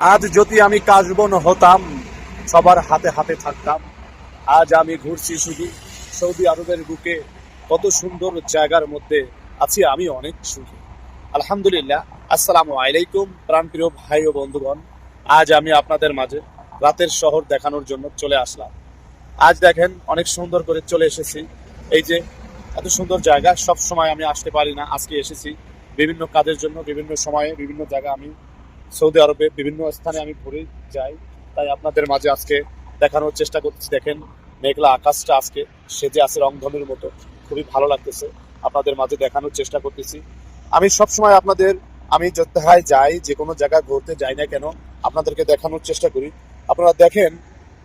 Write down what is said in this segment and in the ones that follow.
আজ যদি আমি কাশবন হতাম, সবার হাতে হাতে থাকতাম। আজ আমি ঘুরছি শুধু সৌদি আরবের বুকে, কত সুন্দর জায়গার মধ্যে আছি আমি অনেক সুখী। আলহামদুলিল্লাহ, আসসালামু আলাইকুম প্রাণপ্রিয় ভাই ও বন্ধুগণ। আজ আমি আপনাদের মাঝে রাতের শহর দেখানোর জন্য চলে আসলাম। আজ দেখেন অনেক সুন্দর করে চলে এসেছি। এই যে এত সুন্দর জায়গা সব সময় আমি আসতে পারি না, আজকে এসেছি। বিভিন্ন কাজের জন্য, বিভিন্ন সময়ে বিভিন্ন জায়গা আমি সৌদি আরবে বিভিন্ন স্থানে আমি ঘুরে যাই। তাই আপনাদের মাঝে আজকে দেখানোর চেষ্টা করতেছি। দেখেন, মেঘলা আকাশটা আজকে সেজে আছে রংধনুর মতো। খুবই ভালো লাগতেছে। আপনাদের মাঝে দেখানোর চেষ্টা করতেছি। আমি সব সময় আপনাদের, আমি কোথায় যাই, যে কোনো জায়গায় ঘুরতে যাই না কেন, আপনাদেরকে দেখানোর চেষ্টা করি। আপনারা দেখেন,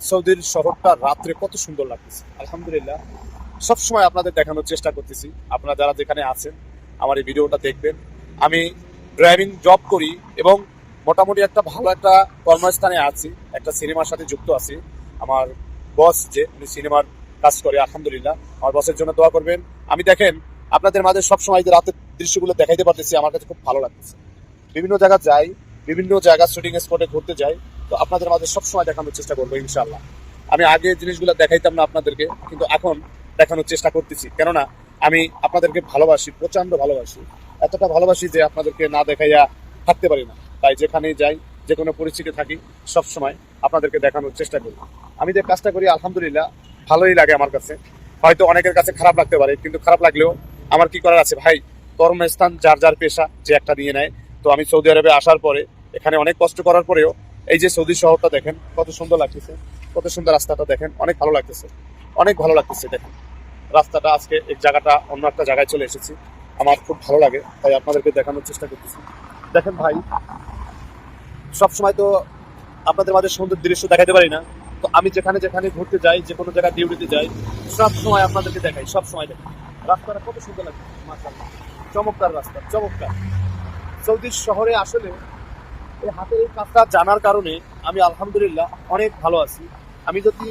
সৌদির শহরটা রাত্রে কত সুন্দর লাগতেছে। আলহামদুলিল্লাহ সব সময় আপনাদের দেখানোর চেষ্টা করতেছি। আপনারা যারা যেখানে আছেন, আমার এই ভিডিওটা দেখবেন। আমি ড্রাইভিং জব করি এবং মোটামুটি একটা ভালো একটা কর্মস্থানে আছি, একটা সিনেমার সাথে যুক্ত আছি। আমার বস যে, উনি সিনেমার কাজ করে, আলহামদুলিল্লাহ। আমার বসের জন্য দোয়া করবেন। আমি দেখেন, আপনাদের মাঝে সবসময় যে রাতের দৃশ্যগুলো দেখাইতে পারতেছি, আমার কাছে খুব ভালো লাগতেছে। বিভিন্ন জায়গা যাই, বিভিন্ন জায়গা শুটিং স্পটে ঘুরতে যাই, তো আপনাদের মাঝে সবসময় দেখানোর চেষ্টা করব ইনশাল্লাহ আমি আগে জিনিসগুলো দেখাইতাম না আপনাদেরকে, কিন্তু এখন দেখানোর চেষ্টা করতেছি। কেননা, আমি আপনাদেরকে ভালোবাসি প্রচণ্ড ভালোবাসি। এতটা ভালোবাসি যে আপনাদেরকে না দেখাইয়া থাকতে পারি না। তাই যেখানেই যাই, যে কোনো পরিস্থিতি থাকি, সব সময় আপনাদেরকে দেখানোর চেষ্টা করি। আমি যে কাজটা করি, আলহামদুলিল্লাহ, ভালোই লাগে আমার কাছে। হয়তো অনেকের কাছে খারাপ লাগতে পারে, কিন্তু খারাপ লাগলেও আমার কি করার আছে? ভাই, কর্মস্থান, যার যার পেশা যে একটা নিয়ে নেয়। তো আমি সৌদি আরবে আসার পরে, এখানে অনেক কষ্ট করার পরেও, এই যে সৌদি শহরটা দেখেন, কত সুন্দর লাগতেছে। কত সুন্দর রাস্তাটা দেখেন, অনেক ভালো লাগতেছে। অনেক ভালো লাগতেছে দেখেন। রাস্তাটা আজকে এই জায়গাটা অন্য একটা জায়গায় চলে এসেছি। আমার খুব ভালো লাগে, তাই আপনাদেরকে দেখানোর চেষ্টা করতেছি। দেখেন ভাই সবসময় তো আপনাদের মাঝে সুন্দর দৃশ্য দেখাতে পারি না। তো আমি যেখানে যেখানে ঘুরতে যাই, যে কোনো জায়গায় ডিউটিতে যাই সব সময় আপনাদেরকে দেখাই সব সময় দেখাই। রাস্তাটা কত সুন্দর লাগে মাশাআল্লাহ। চমৎকার রাস্তা, চমৎকার। সৌদি শহরে আসলে এই হাতের এই কাজটা জানার কারণে আমি আলহামদুলিল্লাহ অনেক ভালো আছি। আমি যদি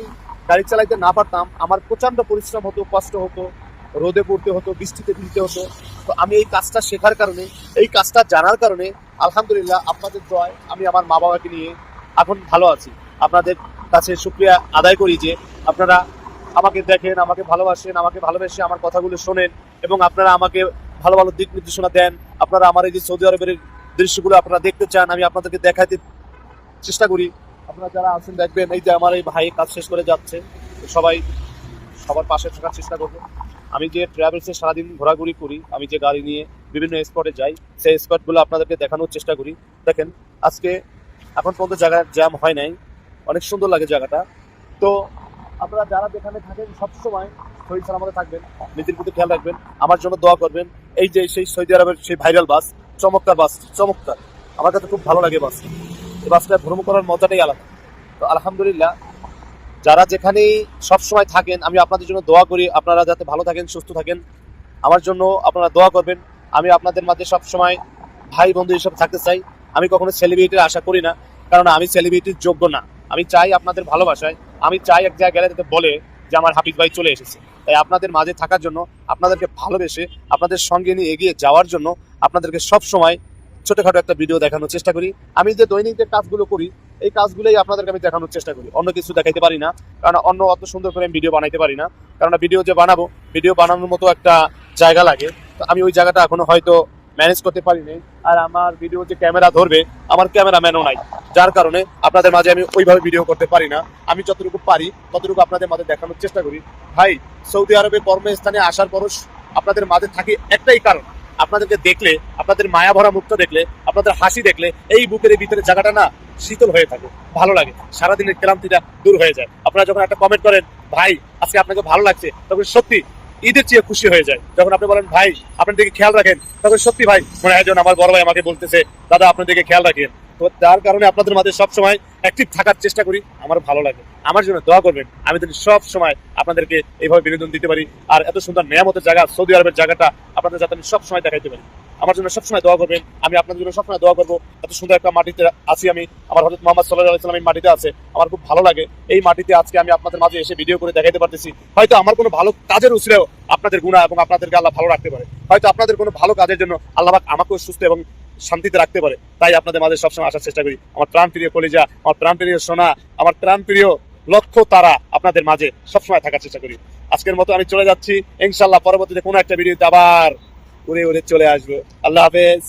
গাড়ি চালাইতে না পারতাম, আমার প্রচণ্ড পরিশ্রম হতো, কষ্ট হতো, রোদে পড়তে হতো, বৃষ্টিতে ভিজতে হতো। তো আমি এই কাজটা শেখার কারণে, এই কাজটা জানার কারণে আলহামদুলিল্লাহ, আপনাদের দয় আমি আমার মা বাবাকে নিয়ে এখন ভালো আছি। আপনাদের কাছে শুক্রিয়া আদায় করি যে আপনারা আমাকে দেখেন, আমাকে ভালোবাসেন, আমাকে ভালোবেসে আমার কথাগুলো শোনেন এবং আপনারা আমাকে ভালো ভালো দিক নির্দেশনা দেন। আপনারা আমার এই যে সৌদি আরবের দৃশ্যগুলো আপনারা দেখতে চান, আমি আপনাদেরকে দেখাতে চেষ্টা করি। আপনারা যারা আছেন, দেখবেন এই যে আমার এই ভাই কাজ শেষ করে যাচ্ছে। সবাই সবার পাশে থাকার চেষ্টা করব আমি যে ট্রাভেলসে সারাদিন ঘোরাঘুরি করি, আমি যে গাড়ি নিয়ে বিভিন্ন স্পটে যাই, সেই স্পটগুলো আপনাদেরকে দেখানোর চেষ্টা করি। দেখেন, আজকে এখন পর্যন্ত জায়গায় জ্যাম হয় নাই। অনেক সুন্দর লাগে জায়গাটা। তো আপনারা যারা যেখানে থাকেন, সবসময় শরীর সালামতে থাকবেন, নিজের প্রতি খেয়াল রাখবেন, আমার জন্য দোয়া করবেন। এই যে সেই সৌদি আরবের সেই ভাইরাল বাস চমৎকার বাস চমৎকার। আমার কাছে খুব ভালো লাগে বাস এই বাসটা ভ্রমণ করার মজাটাই আলাদা। তো আলহামদুলিল্লাহ, যারা যেখানেই সবসময় থাকেন, আমি আপনাদের জন্য দোয়া করি। আপনারা যাতে ভালো থাকেন, সুস্থ থাকেন, আমার জন্য আপনারা দোয়া করবেন। আমি আপনাদের মাঝে সবসময় ভাই বন্ধু হিসেবে থাকতে চাই। আমি কখনো সেলিব্রিটির আশা করি না, কারণ আমি সেলিব্রিটির যোগ্য না। আমি চাই আপনাদের ভালোবাসায়, আমি চাই এক জায়গায় গেলে যাতে বলে যে আমার হাফিজ ভাই চলে এসেছে। তাই আপনাদের মাঝে থাকার জন্য, আপনাদেরকে ভালোবেসে, আপনাদের সঙ্গে নিয়ে এগিয়ে যাওয়ার জন্য আপনাদেরকে সব সময় ছোটখাটো একটা ভিডিও দেখানোর চেষ্টা করি। আমি যে দৈনিক যে কাজগুলো করি, এই কাজগুলোই আপনাদেরকে আমি দেখানোর চেষ্টা করি। অন্য কিছু দেখাইতে পারি না, কারণ অন্য অত সুন্দর করে আমি ভিডিও বানাইতে পারি না। কারণ ভিডিও যে বানাবো ভিডিও বানানোর মতো একটা জায়গা লাগে। আমি ওই জায়গাটা এখনও হয়তো ম্যানেজ করতে পারিনি। আর আমার ভিডিও যে ক্যামেরা ধরবে, আমার ক্যামেরাম্যানও নাই। যার কারণে আপনাদের মাঝে আমি ওইভাবে ভিডিও করতে পারি না। আমি যতটুকু পারি, ততটুকু আপনাদের মাঝে দেখানোর চেষ্টা করি। ভাই, সৌদি আরবে কর্মস্থানে আসার পরও আপনাদের মাঝে থাকে একটাই কারণ। আপনাদেরকে দেখলে, আপনাদের মায়া ভরা মুখটা দেখলে, আপনাদের হাসি দেখলে, এই বুকের ভিতরে জায়গাটা না শীতল হয়ে থাকে, ভালো লাগে। সারাদিনের ক্লান্তিটা দূর হয়ে যায়। আপনারা যখন একটা কমেন্ট করেন, ভাই, আজকে আপনাকে ভালো লাগছে। তখন সত্যি ঈদের চেয়ে খুশি হয়ে যায়। যখন আপনি বলেন, ভাই, আপনার দিকে খেয়াল রাখেন। তখন সত্যি ভাই, মনে হয় আমার বড় ভাই আমাকে বলতেছে, দাদা, আপনার দিকে খেয়াল রাখেন। তো তার কারণে আপনাদের মাঝে সবসময় অ্যাক্টিভ থাকার চেষ্টা করি। আমার ভালো লাগে। আমার জন্য দোয়া করবেন। আমি যদি সব সময় আপনাদেরকে এইভাবে বিনোদন দিতে পারি, আর এত সুন্দর নিয়ামতের জায়গা, সৌদি আরবের জায়গাটা আপনাদের যাতে আমি সব সময় দেখাইতে পারি। আমার জন্য সবসময় দোয়া করবেন। আমি আপনাদের জন্য সবসময় দোয়া করব। এত সুন্দর একটা মাটিতে আছি আমি। আমার হজরত মোহাম্মদ সাল্লাহ আলাইসালাম এই মাটিতে আছে। আমার খুব ভালো লাগে। এই মাটিতে আজকে আমি আপনাদের মাঝে এসে ভিডিও করে দেখাইতে পারতেছি। হয়তো আমার কোনো ভালো কাজের উচিলেও আপনাদের গুণা এবং আপনাদেরকে আল্লাহ ভালো রাখতে পারে। হয়তো আপনাদের কোনো ভালো কাজের জন্য আল্লাহ আমাকেও সুস্থ এবং শান্তিতে রাখতে পারে। তাই আপনাদের মাঝে সবসময় আসার চেষ্টা করি। আমার প্রাণ প্রিয় কলিজা, আমার প্রাণ প্রিয় সোনা, আমার প্রাণ প্রিয় লক্ষ্য তারা আপনাদের মাঝে সবসময় থাকার চেষ্টা করি। আজকের মতো আমি চলে যাচ্ছি। ইনশাল্লাহ পরবর্তীতে কোনো একটা ভিডিওতে আবার উড়ে উড়ে চলে আসব। আল্লাহ হাফেজ।